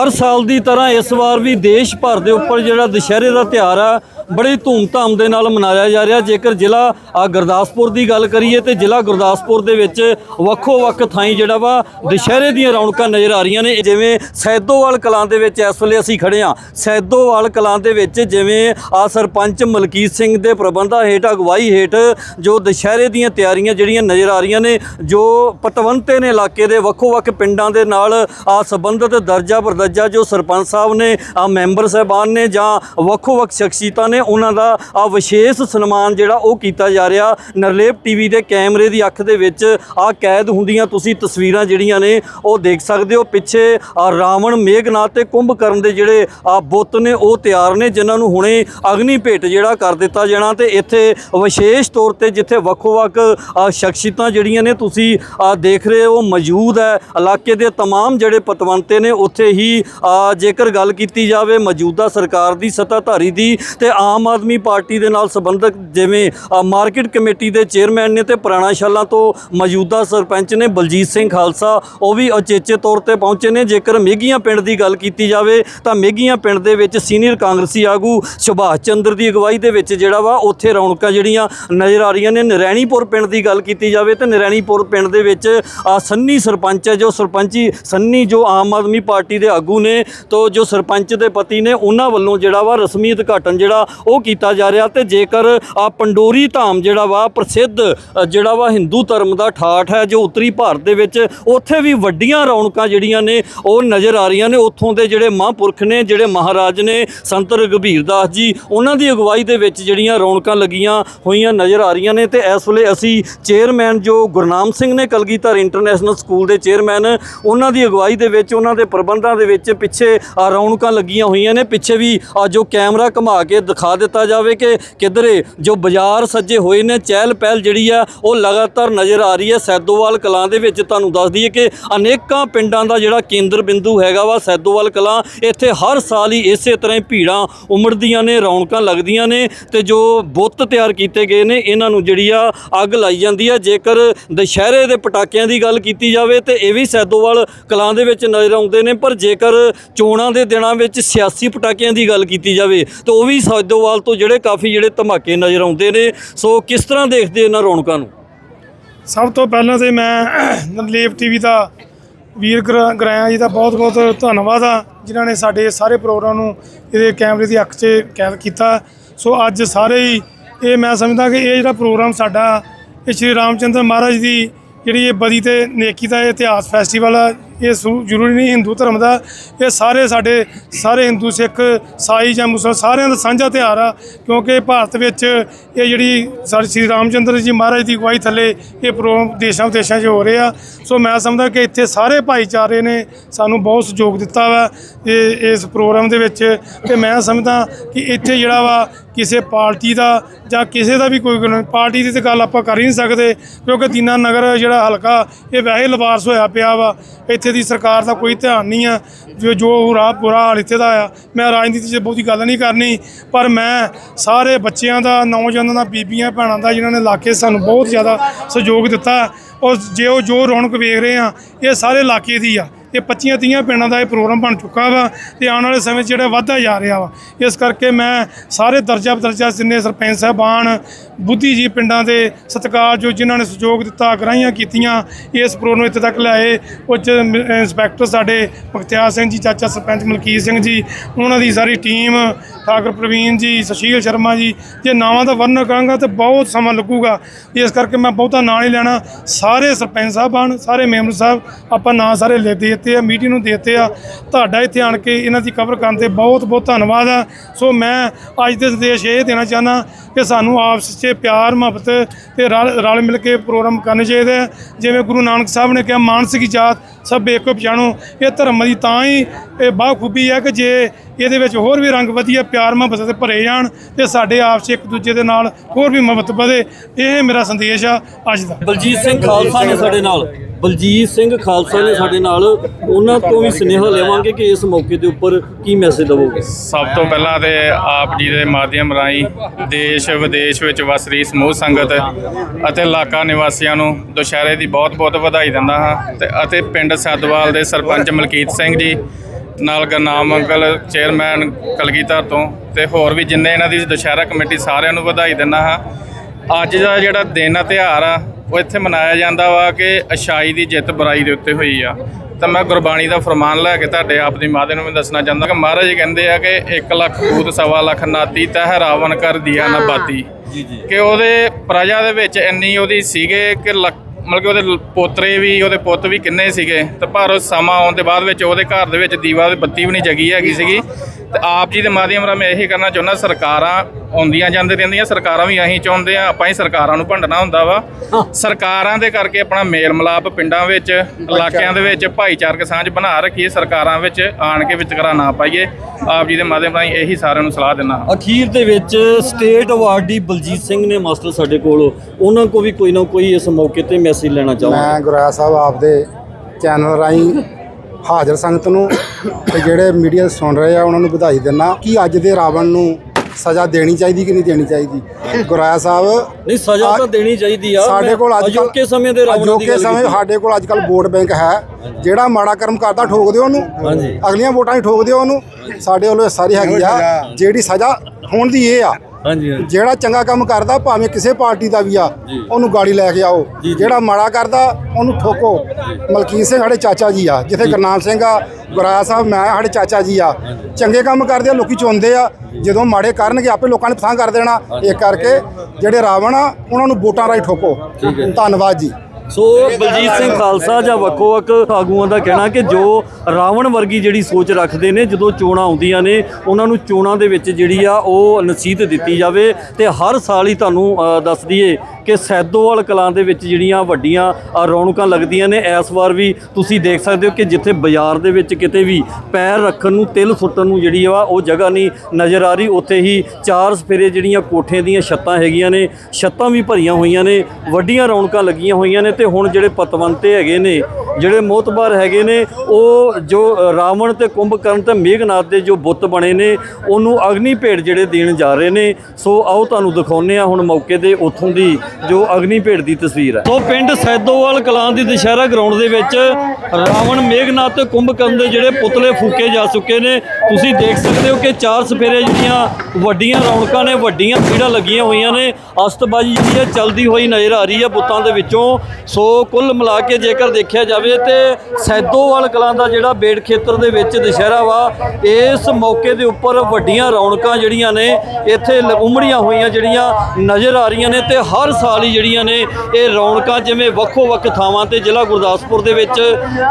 ਹਰ ਸਾਲ ਦੀ ਤਰ੍ਹਾਂ ਇਸ ਵਾਰ ਵੀ ਦੇਸ਼ ਭਰ ਦੇ ਉੱਪਰ ਜਿਹੜਾ ਦੁਸ਼ਹਿਰੇ ਦਾ ਤਿਉਹਾਰ ਆ, ਬੜੀ ਧੂਮਧਾਮ ਦੇ ਨਾਲ ਮਨਾਇਆ ਜਾ ਰਿਹਾ। ਜੇਕਰ ਜ਼ਿਲ੍ਹਾ ਗੁਰਦਾਸਪੁਰ ਦੀ ਗੱਲ ਕਰੀਏ ਤੇ ਜ਼ਿਲ੍ਹਾ ਗੁਰਦਾਸਪੁਰ ਦੇ ਵਿੱਚ ਵੱਖੋ ਵੱਖ ਥਾਈਂ ਜਿਹੜਾ ਵਾ ਦੁਸ਼ਹਿਰੇ ਦੀਆਂ ਰੌਣਕਾਂ ਨਜ਼ਰ ਆ ਰਹੀਆਂ ਨੇ। ਜਿਵੇਂ ਸੈਦੋਵਾਲ ਕਲਾਂ ਦੇ ਵਿੱਚ ਇਸ ਵੇਲੇ ਅਸੀਂ ਖੜੇ ਆ ਸੈਦੋਵਾਲ ਕਲਾਂ ਦੇ ਵਿੱਚ ਜਿਵੇਂ ਆ ਸਰਪੰਚ ਮਲਕੀਤ ਸਿੰਘ ਦੇ ਪ੍ਰਬੰਧਾਂ ਹੇਠ, ਅਗਵਾਈ ਹੇਠ ਜੋ ਦੁਸ਼ਹਿਰੇ ਦੀਆਂ ਤਿਆਰੀਆਂ ਜਿਹੜੀਆਂ ਨਜ਼ਰ ਆ ਰਹੀਆਂ ਨੇ, ਜੋ ਪਤਵੰਤੇ ਨੇ ਇਲਾਕੇ ਦੇ ਵੱਖੋ ਵੱਖ ਪਿੰਡਾਂ ਦੇ ਨਾਲ ਆ ਸੰਬੰਧਿਤ ਦਰਜਾ ਬਰਦਰਜਾ ਜੋ ਸਰਪੰਚ ਸਾਹਿਬ ਨੇ ਆ ਮੈਂਬਰ ਸਾਹਿਬਾਨ ਨੇ ਜਾਂ ਵੱਖੋ ਵੱਖ ਸ਼ਖਸੀਅਤਾਂ ਨੇ ਉਹਨਾਂ ਦਾ ਆ ਵਿਸ਼ੇਸ਼ ਸਨਮਾਨ ਜਿਹੜਾ ਉਹ ਕੀਤਾ ਜਾ ਰਿਹਾ ਨਰਲੇਪ ਟੀਵੀ ਦੇ ਕੈਮਰੇ ਦੀ ਅੱਖ ਦੇ ਵਿੱਚ ਆ ਕੈਦ ਹੁੰਦੀਆਂ ਤੁਸੀਂ ਤਸਵੀਰਾਂ ਜਿਹੜੀਆਂ ਨੇ ਉਹ ਦੇਖ ਸਕਦੇ ਹੋ ਪਿੱਛੇ ਆ ਰਾਵਣ ਮੇਘਨਾਥ ਤੇ ਕੁੰਭਕਰਨ ਦੇ ਜਿਹੜੇ ਆ ਬੁੱਤ ਨੇ ਉਹ ਤਿਆਰ ਨੇ ਜਿਨ੍ਹਾਂ ਨੂੰ ਹੁਣੇ ਅਗਨੀ ਭੇਟ ਜਿਹੜਾ ਕਰ ਦਿੱਤਾ ਜਾਣਾ ਤੇ ਇੱਥੇ ਵਿਸ਼ੇਸ਼ ਤੌਰ ਤੇ ਜਿੱਥੇ ਵੱਖੋ ਵੱਖ ਆ ਸ਼ਖਸੀਅਤਾਂ ਜਿਹੜੀਆਂ ਨੇ ਤੁਸੀਂ ਆ ਦੇਖ ਰਹੇ ਹੋ ਮੌਜੂਦ ਹੈ ਇਲਾਕੇ ਦੇ तमाम ਜਿਹੜੇ ਪਤਵੰਤੇ ਨੇ ਉੱਥੇ ਹੀ ਆ ਜੇਕਰ ਗੱਲ ਕੀਤੀ ਜਾਵੇ ਮੌਜੂਦਾ ਸਰਕਾਰ ਦੀ ਸੱਤਾਧਾਰੀ ਦੀ ਤੇ ਆਮ ਆਦਮੀ ਪਾਰਟੀ ਦੇ ਨਾਲ ਸੰਬੰਧਿਤ ਜਿਵੇਂ ਮਾਰਕੀਟ ਕਮੇਟੀ ਦੇ ਚੇਅਰਮੈਨ ਨੇ ਤੇ ਪੁਰਾਣਾ ਸ਼ਾਲਾਂ ਤੋਂ ਮੌਜੂਦਾ ਸਰਪੰਚ ਨੇ ਬਲਜੀਤ ਸਿੰਘ ਖਾਲਸਾ, ਉਹ ਵੀ ਉਚੇਚੇ ਤੌਰ ਤੇ ਪਹੁੰਚੇ ਨੇ। ਜੇਕਰ ਮੇਗੀਆਂ ਪਿੰਡ ਦੀ ਗੱਲ ਕੀਤੀ ਜਾਵੇ ਤਾਂ ਮੇਗੀਆਂ ਪਿੰਡ ਦੇ ਵਿੱਚ ਸੀਨੀਅਰ ਕਾਂਗਰਸੀ ਆਗੂ ਸੁਭਾਸ਼ ਚੰਦਰ ਦੀ ਅਗਵਾਈ ਦੇ ਵਿੱਚ ਜਿਹੜਾ ਵਾ ਉੱਥੇ ਰੌਣਕਾਂ ਜਿਹੜੀਆਂ ਨਜ਼ਰ ਆ ਰਹੀਆਂ ਨੇ। ਨਰੈਣੀਪੁਰ ਪਿੰਡ ਦੀ ਗੱਲ ਕੀਤੀ ਜਾਵੇ ਤੇ ਨਰੈਣੀਪੁਰ ਪਿੰਡ ਦੇ ਵਿੱਚ ਸੰਨੀ ਸਰਪੰਚ ਹੈ ਜੋ ਸਰਪੰਚੀ, ਸੰਨੀ ਜੋ ਆਮ ਆਦਮੀ ਪਾਰਟੀ ਦੇ ਆਗੂ ਨੇ। ਤੋਂ ਜੋ ਸਰਪੰਚ ਦੇ ਪਤੀ ਨੇ, ਉਹਨਾਂ ਵੱਲੋਂ ਜਿਹੜਾ ਵਾ ਰਸਮੀ ਉਦਘਾਟਨ ਜਿਹੜਾ ਉਹ ਕੀਤਾ ਜਾ ਰਿਹਾ ਤੇ ਜੇਕਰ ਆ ਪੰਡੋਰੀ ਧਾਮ ਜਿਹੜਾ ਵਾ ਪ੍ਰਸਿੱਧ ਜਿਹੜਾ ਵਾ ਹਿੰਦੂ ਧਰਮ ਦਾ ਠਾਠ ਹੈ ਜੋ ਉੱਤਰੀ ਭਾਰਤ ਦੇ ਵਿੱਚ, ਉੱਥੇ ਵੀ ਵੱਡੀਆਂ ਰੌਣਕਾਂ ਜਿਹੜੀਆਂ ਨੇ, ਉਹ ਨਜ਼ਰ ਆ ਰਹੀਆਂ ਨੇ। ਉੱਥੋਂ ਦੇ ਜਿਹੜੇ ਮਹਾਂਪੁਰਖ ਨੇ, ਜਿਹੜੇ ਮਹਾਰਾਜ ਨੇ, ਸੰਤ ਰਘਬੀਰ ਦਾਸ ਜੀ, ਉਹਨਾਂ ਦੀ ਅਗਵਾਈ ਦੇ ਵਿੱਚ ਜਿਹੜੀਆਂ ਰੌਣਕਾਂ ਲੱਗੀਆਂ ਹੋਈਆਂ ਨਜ਼ਰ ਆ ਰਹੀਆਂ ਨੇ। ਤੇ ਇਸ ਵੇਲੇ ਅਸੀਂ ਚੇਅਰਮੈਨ ਜੋ ਗੁਰਨਾਮ ਸਿੰਘ ਨੇ ਕਲਗੀਧਰ ਇੰਟਰਨੈਸ਼ਨਲ ਸਕੂਲ ਦੇ ਚੇਅਰਮੈਨ, ਉਹਨਾਂ ਦੀ ਅਗਵਾਈ ਦੇ ਵਿੱਚ, ਉਹਨਾਂ ਦੇ ਪ੍ਰਬੰਧਾਂ ਦੇ ਵਿੱਚ ਪਿੱਛੇ ਰੌਣਕਾਂ ਲੱਗੀਆਂ ਹੋਈਆਂ ਨੇ। ਪਿੱਛੇ ਵੀ ਜੋ ਕੈਮਰਾ ਘੁਮਾ ਕੇ ਦਿਖਾ ਦਿੱਤਾ ਜਾਵੇ ਕਿ ਕਿਧਰੇ ਜੋ ਬਾਜ਼ਾਰ ਸੱਜੇ ਹੋਏ ਨੇ, ਚਹਿਲ ਪਹਿਲ ਜਿਹੜੀ ਆ, ਉਹ ਲਗਾਤਾਰ ਨਜ਼ਰ ਆ ਰਹੀ ਹੈ। ਸੈਦੋਵਾਲ ਕਲਾਂ ਦੇ ਵਿੱਚ ਤੁਹਾਨੂੰ ਦੱਸ ਦਈਏ ਕਿ ਅਨੇਕਾਂ ਪਿੰਡਾਂ ਦਾ ਜਿਹੜਾ ਕੇਂਦਰ ਬਿੰਦੂ ਹੈਗਾ ਵਾ, ਸੈਦੋਵਾਲ ਕਲਾਂ, ਇੱਥੇ ਹਰ ਸਾਲ ਹੀ ਇਸੇ ਤਰ੍ਹਾਂ ਹੀ ਭੀੜਾਂ ਉਮੜਦੀਆਂ ਨੇ, ਰੌਣਕਾਂ ਲੱਗਦੀਆਂ ਨੇ ਤੇ ਜੋ ਬੁੱਤ ਤਿਆਰ ਕੀਤੇ ਗਏ ਨੇ, ਇਹਨਾਂ ਨੂੰ ਜਿਹੜੀ ਆ, ਅੱਗ ਲਾਈ ਜਾਂਦੀ ਆ। ਜੇਕਰ ਦੁਸ਼ਹਿਰੇ ਦੇ ਪਟਾਕਿਆਂ ਦੀ ਗੱਲ ਕੀਤੀ ਜਾਵੇ ਤੇ ਇਹ ਵੀ ਸੈਦੋਵਾਲ ਕਲਾਂ ਦੇ ਵਿੱਚ ਨਜ਼ਰ ਆਉਂਦੇ ਨੇ, ਪਰ ਜੇ ਜੇਕਰ ਚੋਣਾਂ ਦੇ ਦਿਨਾਂ ਵਿੱਚ ਸਿਆਸੀ ਪਟਾਕਿਆਂ ਦੀ ਗੱਲ ਕੀਤੀ ਜਾਵੇ, ਤਾਂ ਉਹ ਵੀ ਸੈਦੋਵਾਲ ਤੋਂ ਜਿਹੜੇ ਕਾਫੀ ਜਿਹੜੇ ਧਮਾਕੇ ਨਜ਼ਰ ਆਉਂਦੇ ਨੇ। ਸੋ ਕਿਸ ਤਰ੍ਹਾਂ ਦੇਖਦੇ ਇਹਨਾਂ ਰੌਣਕਾਂ ਨੂੰ? ਸਭ ਤੋਂ ਪਹਿਲਾਂ ਤੇ ਮੈਂ ਨਰਲੇਪ ਟੀਵੀ ਦਾ ਵੀਰ ਗਰਾ- ਗਰਾਇਆ ਜੀ ਦਾ ਬਹੁਤ ਬਹੁਤ ਧੰਨਵਾਦ ਆ ਜਿਨ੍ਹਾਂ ਨੇ ਸਾਡੇ ਸਾਰੇ ਪ੍ਰੋਗਰਾਮ ਨੂੰ ਇਹਦੇ ਕੈਮਰੇ ਦੀ ਅੱਖ 'ਚ ਕੈਦ ਕੀਤਾ। ਸੋ ਅੱਜ ਸਾਰੇ ਹੀ ਇਹ ਮੈਂ ਸਮਝਦਾ ਕਿ ਇਹ ਜਿਹੜਾ ਪ੍ਰੋਗਰਾਮ ਸਾਡਾ, ਇਹ ਸ਼੍ਰੀ ਰਾਮਚੰਦਰ ਮਹਾਰਾਜ ਦੀ ਜਿਹੜੀ ਇਹ ਬਦੀ ਤੇ ਨੇਕੀ ਦਾ ਇਹ ਇਤਿਹਾਸ ਫੈਸਟੀਵਲ ਆ ਇਹ ਸੁ- ਜ਼ਰੂਰੀ ਨਹੀਂ ਹਿੰਦੂ ਧਰਮ ਦਾ, ਇਹ ਸਾਰੇ ਸਾਡੇ, ਸਾਰੇ ਹਿੰਦੂ ਸਿੱਖ, ਸਾਈ ਜਾਂ ਮੁਸਲਮਾਨ ਸਾਰਿਆਂ ਦਾ ਸਾਂਝਾ ਤਿਉਹਾਰ ਆ, ਕਿਉਂਕਿ ਭਾਰਤ ਵਿੱਚ ਇਹ ਜਿਹੜੀ ਸਾਡੇ ਸ੍ਰੀ ਰਾਮਚੰਦਰ ਜੀ ਮਹਾਰਾਜ ਦੀ ਅਗਵਾਈ ਥੱਲੇ ਇਹ ਪ੍ਰੋਗਰਾਮ ਦੇਸ਼ਾਂ ਵਿਦੇਸ਼ਾਂ 'ਚ ਹੋ ਰਹੇ ਆ। ਸੋ ਮੈਂ ਸਮਝਦਾ ਕਿ ਇੱਥੇ ਸਾਰੇ ਭਾਈਚਾਰੇ ਨੇ ਸਾਨੂੰ ਬਹੁਤ ਸਹਿਯੋਗ ਦਿੱਤਾ ਵਾ ਇਹ, ਇਸ ਪ੍ਰੋਗਰਾਮ ਦੇ ਵਿੱਚ। ਤੇ ਮੈਂ ਸਮਝਦਾ ਕਿ ਇੱਥੇ ਜਿਹੜਾ ਵਾ ਕਿਸੇ ਪਾਰਟੀ ਦਾ ਜਾਂ ਕਿਸੇ ਦਾ ਵੀ ਕੋਈ ਪਾਰਟੀ ਦੀ ਤੇ ਗੱਲ ਆਪਾਂ ਕਰ ਹੀ ਨਹੀਂ ਸਕਦੇ, ਕਿਉਂਕਿ ਦੀਨਾ ਨਗਰ ਜਿਹੜਾ ਹਲਕਾ, ਇਹ ਵੈਸੇ ਲਵਾਰਸ ਹੋਇਆ ਪਿਆ ਵਾ, ਇੱਥੇ ਦੀ ਸਰਕਾਰ ਦਾ ਕੋਈ ਧਿਆਨ ਨਹੀਂ ਆ, ਜੋ ਜੋ ਬੁਰਾ ਬੁਰਾ ਹਾਲ ਇੱਥੇ ਦਾ ਆ, ਮੈਂ ਰਾਜਨੀਤੀ 'ਚ ਬਹੁਤੀ ਗੱਲ ਨਹੀਂ ਕਰਨੀ, ਪਰ ਮੈਂ ਸਾਰੇ ਬੱਚਿਆਂ ਦਾ, ਨੌਜਵਾਨਾਂ ਦਾ, ਬੀਬੀਆਂ, ਭੈਣਾਂ ਦਾ, ਜਿਨ੍ਹਾਂ ਨੇ ਇਲਾਕੇ ਸਾਨੂੰ ਬਹੁਤ ਜ਼ਿਆਦਾ ਸਹਿਯੋਗ ਦਿੱਤਾ, ਔਰ ਜੇ ਉਹ ਜੋ ਰੌਣਕ ਵੇਖ ਰਹੇ ਆ, ਇਹ ਸਾਰੇ ਇਲਾਕੇ ਦੀ ਆ। ਇਹ 25 30 ਪਿੰਡਾਂ ਦਾ ਇਹ ਪ੍ਰੋਗਰਾਮ ਬਣ ਚੁੱਕਾ ਵਾ ਤੇ ਆਉਣ ਵਾਲੇ ਸਮੇਂ 'ਚ ਜਿਹੜਾ ਵੱਧਦਾ ਜਾ ਰਿਹਾ ਵਾ, ਇਸ ਕਰਕੇ ਮੈਂ ਸਾਰੇ ਦਰਜਾ ਬਦਰਜਾ ਜਿੰਨੇ ਸਰਪੰਚ ਸਾਹਿਬਾਨ ਬੁੱਧੀ ਜੀ ਪਿੰਡਾਂ ਦੇ ਸਤਿਕਾਰ ਜੋ ਜਿਨ੍ਹਾਂ ਨੇ ਸਹਿਯੋਗ ਦਿੱਤਾ, ਅਗਰਾਹੀਆਂ ਕੀਤੀਆਂ, ਇਸ ਪ੍ਰੋਗਰਾਮ ਨੂੰ ਇੱਥੇ ਤੱਕ ਲਿਆਏ। ਉੱਚ ਇੰਸਪੈਕਟਰ ਸਾਡੇ ਮੁਖਤਿਆਰ ਸਿੰਘ ਜੀ, ਚਾਚਾ ਸਰਪੰਚ ਮਲਕੀਤ ਸਿੰਘ ਜੀ, ਉਹਨਾਂ ਦੀ ਸਾਰੀ ਟੀਮ ਠਾਕਰ ਪ੍ਰਵੀਨ ਜੀ, ਸੁਸ਼ੀਲ ਸ਼ਰਮਾ ਜੀ, ਜੇ ਨਾਵਾਂ ਦਾ ਵਰਣਨ ਕਰਾਂਗਾ ਤੇ ਬਹੁਤ ਸਮਾਂ ਲੱਗੂਗਾ। ਇਸ ਕਰਕੇ ਮੈਂ ਬਹੁਤਾ ਨਾਂ ਨਹੀਂ ਲੈਣਾ। ਸਾਰੇ ਸਰਪੰਚ ਸਾਹਿਬਾਨ ਸਾਰੇ ਮੈਂਬਰ ਸਾਹਿਬ, ਆਪਾਂ ਨਾਂ ਸਾਰੇ ਲੈ ਦੇ ਦਿੱਤੇ ਆ, ਮੀਟਿੰਗ ਨੂੰ ਦੇ ਦਿੱਤੇ ਆ। ਤੁਹਾਡਾ ਇੱਥੇ ਆਣ ਕੇ ਇਹਨਾਂ ਦੀ ਕਵਰ ਕਰਨ ਤੇ ਬਹੁਤ ਬਹੁਤ ਧੰਨਵਾਦ ਆ। ਸੋ ਮੈਂ ਅੱਜ ਦੇ ਸੰਦੇਸ਼ ਇਹ ਦੇਣਾ ਚਾਹੁੰਦਾ ਕਿ ਸਾਨੂੰ ਆਪਸ 'ਚ ਪਿਆਰ, ਮੁਹੱਬਤ ਤੇ ਰਲ ਰਲ ਮਿਲ ਕੇ ਪ੍ਰੋਗਰਾਮ ਕਰਨੇ ਚਾਹੀਦੇ ਆ। ਜਿਵੇਂ ਗੁਰੂ ਨਾਨਕ ਸਾਹਿਬ ਨੇ ਕਿਹਾ, ਮਾਨਸਿਕ ਜਾਤ ਸਭ ਏਕੋ ਪਛਾਣੋ। ਇਹ ਧਰਮ ਦੀ ਤਾਂ ਹੀ ਇਹ ਬਾਖੂਬੀ ਹੈ ਕਿ ਜੇ ਇਹਦੇ ਵਿੱਚ ਹੋਰ ਵੀ ਰੰਗ ਵਧੀਆ ਪਿਆਰ ਮੁਹੱਬਤ ਤੇ ਭਰੇ ਜਾਣ ਤੇ ਸਾਡੇ ਆਪਸ 'ਚ ਇੱਕ ਦੂਜੇ ਦੇ ਨਾਲ ਹੋਰ ਵੀ ਮੁਹੱਬਤ ਵਧੇ ਇਹ ਮੇਰਾ ਸੰਦੇਸ਼ ਆ ਅੱਜ ਦਾ। ਬਲਜੀਤ ਸਿੰਘ ਖਾਲਸਾ ਨੇ ਸਾਡੇ ਨਾਲ ਬਲਜੀਤ ਸਿੰਘ ਖਾਲਸਾ ਨੇ ਸਾਡੇ ਨਾਲ ਉਹਨਾਂ ਤੋਂ ਵੀ ਸੁਨੇਹਾ ਲਵਾਂਗੇ ਕਿ ਇਸ ਮੌਕੇ ਦੇ ਉੱਪਰ ਕੀ ਮੈਸੇਜ ਦਵੋਗੇ? ਸਭ ਤੋਂ ਪਹਿਲਾਂ ਤੇ ਆਪ ਜੀ ਦੇ ਮਾਧਿਅਮ ਰਾਹੀਂ ਦੇਸ਼ ਵਿਦੇਸ਼ ਵਿੱਚ ਵਸ ਰਹੀ ਸਮੂਹ ਸੰਗਤ ਅਤੇ ਇਲਾਕਾ ਨਿਵਾਸੀਆਂ ਨੂੰ ਦੁਸ਼ਹਿਰੇ ਦੀ ਬਹੁਤ-ਬਹੁਤ ਵਧਾਈ ਦਿੰਦਾ ਹਾਂ ਤੇ ਅਤੇ ਪਿੰਡ ਸੈਦਵਾਲ ਦੇ ਸਰਪੰਚ ਮਲਕੀਤ ਸਿੰਘ ਜੀ ਨਾਲ ਗਰਨਾਮ ਅੰਕਲ ਚੇਅਰਮੈਨ ਕਲਗੀਧਰ ਤੋਂ ਤੇ ਹੋਰ ਵੀ ਜਿੰਨੇ ਇਹਨਾਂ ਦੀ ਦੁਸ਼ਹਿਰਾ ਕਮੇਟੀ ਸਾਰਿਆਂ ਨੂੰ ਵਧਾਈ ਦਿੰਦਾ ਹਾਂ। ਅੱਜ ਦਾ ਜਿਹੜਾ ਦਿਨ ਆ ਤਿਉਹਾਰ ਆ ਉਹ ਇੱਥੇ ਮਨਾਇਆ ਜਾਂਦਾ ਵਾ ਕਿ ਅਛਾਈ ਦੀ ਜਿੱਤ ਬੁਰਾਈ ਦੇ ਉੱਤੇ ਹੋਈ ਆ। ਤਾਂ ਮੈਂ ਗੁਰਬਾਣੀ ਦਾ ਫਰਮਾਨ ਲੈ ਕੇ ਤੁਹਾਡੇ ਆਪ ਦੀ ਮਾਦੇ ਨੂੰ ਵੀ ਦੱਸਣਾ ਚਾਹੁੰਦਾ ਕਿ ਮਹਾਰਾਜ ਕਹਿੰਦੇ ਆ ਕਿ 1 ਲੱਖ ਪੂਤ ਸਵਾ ਲੱਖ ਨਾਤੀ ਤਹਿ ਰਾਵਣ ਕਰ ਦਿਆ ਨਾ ਬਾਤੀ। ਜੀ ਜੀ। ਕਿ ਉਹਦੇ ਪ੍ਰਜਾ ਦੇ ਵਿੱਚ ਇੰਨੀ ਉਹਦੀ ਸੀਗੇ ਕਿ ਲੱਖ- ਮਤਲਬ ਕਿ ਉਹਦੇ ਪੋਤਰੇ ਵੀ, ਉਹਦੇ ਪੁੱਤ ਵੀ ਕਿੰਨੇ ਸੀਗੇ। ਤੇ ਪਰ ਉਹ ਸਮਾਂ ਆਉਣ ਦੇ ਬਾਅਦ ਵਿੱਚ ਉਹਦੇ ਘਰ ਦੇ ਵਿੱਚ ਦੀਵਾ ਦੀ ਬੱਤੀ ਵੀ ਨਹੀਂ ਜਗੀ ਹੈਗੀ ਸੀਗੀ। ਤੇ ਆਪ ਜੀ ਦੇ ਮਾਧਿਅਮ ਰਾਹੀਂ ਮੈਂ ਇਹੀ ਕਰਨਾ ਚਾਹੁੰਦਾ ਸਰਕਾਰਾਂ ਆਉਂਦੀਆਂ ਜਾਂਦੇ ਰਹਿੰਦੀਆਂ ਸਰਕਾਰਾਂ ਵੀ ਅਸੀਂ ਚਾਹੁੰਦੇ ਆ ਆਪਾਂ ਹੀ ਸਰਕਾਰਾਂ ਨੂੰ ਭੰਡਣਾ ਹੁੰਦਾ ਵਾ। ਸਰਕਾਰਾਂ ਦੇ ਕਰਕੇ ਆਪਣਾ ਮੇਲ ਮਿਲਾਪ ਪਿੰਡਾਂ ਵਿੱਚ ਇਲਾਕਿਆਂ ਦੇ ਵਿੱਚ ਭਾਈਚਾਰਕ ਸਾਂਝ ਬਣਾ ਰੱਖੀਏ ਸਰਕਾਰਾਂ ਵਿੱਚ ਆਣ ਕੇ ਵਿਤਕਰਾ ਨਾ ਪਾਈਏ। ਆਪ ਜੀ ਦੇ ਮਾਧਿਅਮ ਰਾਹੀਂ ਇਹੀ ਸਾਰਿਆਂ ਨੂੰ ਸਲਾਹ ਦਿੰਦਾ। ਅਖੀਰ ਦੇ ਵਿੱਚ ਸਟੇਟ ਅਵਾਰਡੀ ਬਲਜੀਤ ਸਿੰਘ ਨੇ ਮਾਸਟਰ ਸਾਡੇ ਕੋਲ ਉਹਨਾਂ ਕੋ ਵੀ ਕੋਈ ਨਾ ਕੋਈ ਇਸ ਮੌਕੇ ਤੇ ਮੈਸੇਜ ਲੈਣਾ ਚਾਹਾਂਗਾ। ਮੈਂ ਗੁਰਾਇਆ ਸਾਹਿਬ ਆਪਦੇ ਚੈਨਲ ਰਾਹੀਂ ਹਾਜ਼ਰ ਸੰਗਤ ਨੂੰ ਤੇ ਜਿਹੜੇ ਮੀਡੀਆ ਸੁਣ ਰਹੇ ਆ ਉਹਨਾਂ ਨੂੰ ਵਧਾਈ ਦਿੰਦਾ ਕਿ ਅੱਜ ਦੇ ਰਾਵਣ ਨੂੰ ਸਜ਼ਾ ਦੇਣੀ ਚਾਹੀਦੀ ਕਿ ਨਹੀਂ ਦੇਣੀ ਚਾਹੀਦੀ? ਗੁਰਾਇਆ ਸਾਹਿਬ ਨਹੀਂ ਸਜ਼ਾ ਤਾਂ ਦੇਣੀ ਚਾਹੀਦੀ ਆ ਸਾਡੇ ਕੋਲ ਅੱਜ ਅਜੋਕੇ ਸਮੇਂ ਦੇ ਰਾਵਣ ਦੀ ਅਜੋਕੇ ਸਮੇਂ। ਸਾਡੇ ਕੋਲ ਅੱਜ ਕੱਲ ਵੋਟ ਬੈਂਕ ਹੈ। ਜਿਹੜਾ ਮਾੜਾ ਕਰਮ ਕਰਦਾ ਠੋਕ ਦਿਓ ਉਹਨੂੰ। ਹਾਂਜੀ। ਅਗਲੀਆਂ ਵੋਟਾਂ 'ਚ ਠੋਕ ਦਿਓ ਉਹਨੂੰ। ਸਾਡੇ ਵੱਲੋਂ ਇਹ ਸਾਰੀ ਹੈਗੀ ਆ। ਜਿਹੜੀ ਸਜ਼ਾ ਹੋਣ ਦੀ ਇਹ ਆ। ਹਾਂਜੀ ਹਾਂਜੀ। ਜਿਹੜਾ ਚੰਗਾ ਕੰਮ ਕਰਦਾ ਭਾਵੇਂ ਕਿਸੇ ਪਾਰਟੀ ਦਾ ਵੀ ਆ ਜੀ। ਉਹਨੂੰ ਗਾੜੀ ਲੈ ਕੇ ਆਓ। ਜੀ, ਜੀ। ਜਿਹੜਾ ਮਾੜਾ ਕਰਦਾ ਉਹਨੂੰ ਠੋਕੋ। ਮਲਕੀਤ ਸਿੰਘ ਸਾਡੇ ਚਾਚਾ ਜੀ ਆ ਜਿੱਥੇ ਗੁਰਨਾਮ ਸਿੰਘ ਆ ਗੁਰਾਇਆ ਸਾਹਿਬ ਮੈਂ ਸਾਡੇ ਚਾਚਾ ਜੀ ਆ। ਚੰਗੇ ਕੰਮ ਕਰਦੇ ਆ ਲੋਕੀ ਚੁਣਦੇ ਆ। ਜਦੋਂ ਮਾੜੇ ਕਰਨਗੇ ਆਪੇ ਲੋਕਾਂ ਨੇ ਪਸੰਦ ਕਰ ਦੇਣਾ। ਇਹ ਕਰਕੇ ਜਿਹੜੇ ਰਾਵਣ ਆ ਉਹਨਾਂ ਨੂੰ ਵੋਟਾਂ ਰਾਹੀਂ ਠੋਕੋ। ਧੰਨਵਾਦ ਜੀ। ਸੋ ਬਲਜੀਤ ਸਿੰਘ ਖਾਲਸਾ ਜਾਂ ਵੱਖੋ ਵੱਖ ਆਗੂਆਂ ਦਾ ਕਹਿਣਾ ਕਿ ਜੋ ਰਾਵਣ ਵਰਗੀ ਜਿਹੜੀ ਸੋਚ ਰੱਖਦੇ ਨੇ ਜਦੋਂ ਚੋਣਾਂ ਆਉਂਦੀਆਂ ਨੇ ਉਹਨਾਂ ਨੂੰ ਚੋਣਾਂ ਦੇ ਵਿੱਚ ਜਿਹੜੀ ਆ ਉਹ ਨਸੀਹਤ ਦਿੱਤੀ ਜਾਵੇ ਤੇ ਹਰ ਸਾਲ ਹੀ ਤੁਹਾਨੂੰ ਅ, ਦੱਸ ਦਈਏ ਕਿ ਸੈਦੋਵਾਲ ਕਲਾਂ ਦੇ ਵਿੱਚ ਜਿਹੜੀਆਂ ਵੱਡੀਆਂ ਰੌਣਕਾਂ ਲੱਗਦੀਆਂ ਨੇ, ਇਸ ਵਾਰ ਵੀ ਤੁਸੀਂ ਦੇਖ ਸਕਦੇ ਹੋ ਕਿ ਜਿੱਥੇ ਬਾਜ਼ਾਰ ਦੇ ਵਿੱਚ ਕਿਤੇ ਵੀ ਪੈਰ ਰੱਖਣ ਨੂੰ, ਤਿਲ ਸੁੱਟਣ ਨੂੰ ਜਿਹੜੀ ਆ, ਉਹ ਜਗ੍ਹਾ ਨਹੀਂ ਨਜ਼ਰ ਆ ਰਹੀ। ਉੱਥੇ ਹੀ ਚਾਰ ਸਫੇਰੇ ਜਿਹੜੀਆਂ ਕੋਠੇ ਦੀਆਂ ਛੱਤਾਂ ਹੈਗੀਆਂ ਨੇ, ਛੱਤਾਂ ਵੀ ਭਰੀਆਂ ਹੋਈਆਂ ਨੇ, ਵੱਡੀਆਂ ਰੌਣਕਾਂ ਲੱਗੀਆਂ ਹੋਈਆਂ ਨੇ ਤੇ ਹੁਣ ਜਿਹੜੇ ਪਤਵੰਤੇ ਹੈਗੇ ਨੇ ਜਿਹੜੇ ਮੋਤਬਾਰ ਹੈਗੇ ਨੇ, ਉਹ ਜੋ ਰਾਵਣ ਤੇ ਕੁੰਭਕਰਨ ਤੇ ਮੇਘਨਾਥ ਦੇ ਜੋ ਬੁੱਤ ਬਣੇ ਨੇ, ਉਹਨੂੰ ਅਗਨੀ ਭੇਟ ਜਿਹੜੇ ਦੇਣ ਜਾ ਰਹੇ ਨੇ। ਸੋ ਆਓ ਤੁਹਾਨੂੰ ਦਿਖਾਉਂਦੇ ਆ ਹੁਣ ਮੌਕੇ 'ਤੇ ਉੱਥੋਂ ਦੀ ਜੋ ਅਗਨੀ ਭੇਟ ਦੀ ਤਸਵੀਰ ਹੈ। ਸੋ ਪਿੰਡ ਸੈਦੋਵਾਲ ਕਲਾਂ ਦੀ ਦੁਸ਼ਹਿਰਾ ਗਰਾਊਂਡ ਦੇ ਵਿੱਚ ਰਾਵਣ, ਮੇਘਨਾਥ ਤੇ ਕੁੰਭਕਰਨ ਦੇ ਜਿਹੜੇ ਪੁਤਲੇ ਫੂਕੇ ਜਾ ਚੁੱਕੇ ਨੇ। ਤੁਸੀਂ ਦੇਖ ਸਕਦੇ ਹੋ ਕਿ ਚਾਰ ਸਫੇਰੇ ਜਿਹੜੀਆਂ ਵੱਡੀਆਂ ਰੌਣਕਾਂ ਨੇ, ਵੱਡੀਆਂ ਭੀੜਾਂ ਲੱਗੀਆਂ ਹੋਈਆਂ ਨੇ। ਅਸਤਬਾਜੀ ਜਿਹੜੀ ਹੈ, ਚੱਲਦੀ ਹੋਈ ਨਜ਼ਰ ਆ ਰਹੀ ਹੈ ਬੁੱਤਾਂ ਦੇ ਵਿੱਚੋਂ। ਸੋ ਕੁੱਲ ਮਿਲਾ ਕੇ ਜੇਕਰ ਦੇਖਿਆ ਜਾਵੇ ਤੇ ਸੈਦੋਵਾਲ ਕਲਾਂ ਦਾ ਜਿਹੜਾ ਬੇੜ ਖੇਤਰ ਦੇ ਵਿੱਚ ਦੁਸ਼ਹਿਰਾ ਵਾ, ਇਸ ਮੌਕੇ ਦੇ ਉੱਪਰ ਵੱਡੀਆਂ ਰੌਣਕਾਂ ਜਿਹੜੀਆਂ ਨੇ, ਇੱਥੇ ਉਮੜੀਆਂ ਹੋਈਆਂ ਜਿਹੜੀਆਂ ਨਜ਼ਰ ਆ ਰਹੀਆਂ ਨੇ ਤੇ ਹਰ ਸਾਲ ਹੀ ਜਿਹੜੀਆਂ ਨੇ ਇਹ ਰੌਣਕਾਂ ਜਿਵੇਂ ਵੱਖੋ ਵੱਖ ਥਾਵਾਂ ਤੇ ਜ਼ਿਲ੍ਹਾ ਗੁਰਦਾਸਪੁਰ ਦੇ ਵਿੱਚ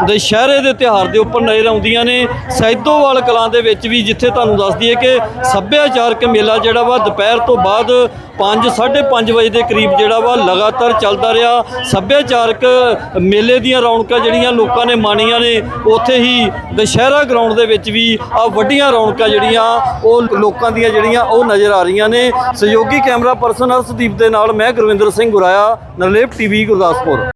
ਦੁਸ਼ਹਿਰੇ ਦੇ ਤਿਉਹਾਰ ਦੇ ਉੱਪਰ ਨਜ਼ਰ ਆਉਂਦੀਆਂ ਨੇ। ਸੈਦੋਵਾਲ ਕਲਾਂ ਦੇ ਵਿੱਚ ਵੀ ਜਿੱਥੇ ਤੁਹਾਨੂੰ ਦੱਸ ਦਈਏ ਕਿ ਸੱਭਿਆਚਾਰਕ ਮੇਲਾ ਜਿਹੜਾ ਵਾ, ਦੁਪਹਿਰ ਤੋਂ ਬਾਅਦ 5 5:30 ਵਜੇ ਦੇ ਕਰੀਬ ਜਿਹੜਾ ਵਾ, ਲਗਾਤਾਰ ਚੱਲਦਾ ਰਿਹਾ। ਸੱਭਿਆਚਾਰਕ ਮੇਲੇ ਦੀਆਂ ਰੌਣਕਾਂ ਜਿਹੜੀਆਂ ਲੋਕਾਂ ਨੇ ਮਾਣੀਆਂ ਨੇ, ਉੱਥੇ ਹੀ ਦੁਸ਼ਹਿਰਾ ਗਰਾਊਂਡ ਦੇ ਵਿੱਚ ਵੀ ਆ ਵੱਡੀਆਂ ਰੌਣਕਾਂ ਜਿਹੜੀਆਂ, ਉਹ ਲੋਕਾਂ ਦੀਆਂ ਜਿਹੜੀਆਂ, ਉਹ ਨਜ਼ਰ ਆ ਰਹੀਆਂ ਨੇ। ਸਹਿਯੋਗੀ ਕੈਮਰਾ ਪਰਸਨ ਅਰਸ਼ਦੀਪ ਦੇ ਨਾਲ ਮੈਂ ਗੁਰਵਿੰਦਰ ਸਿੰਘ ਗੁਰਾਇਆ, ਨਰਲੇਪ ਟੀਵੀ ਗੁਰਦਾਸਪੁਰ।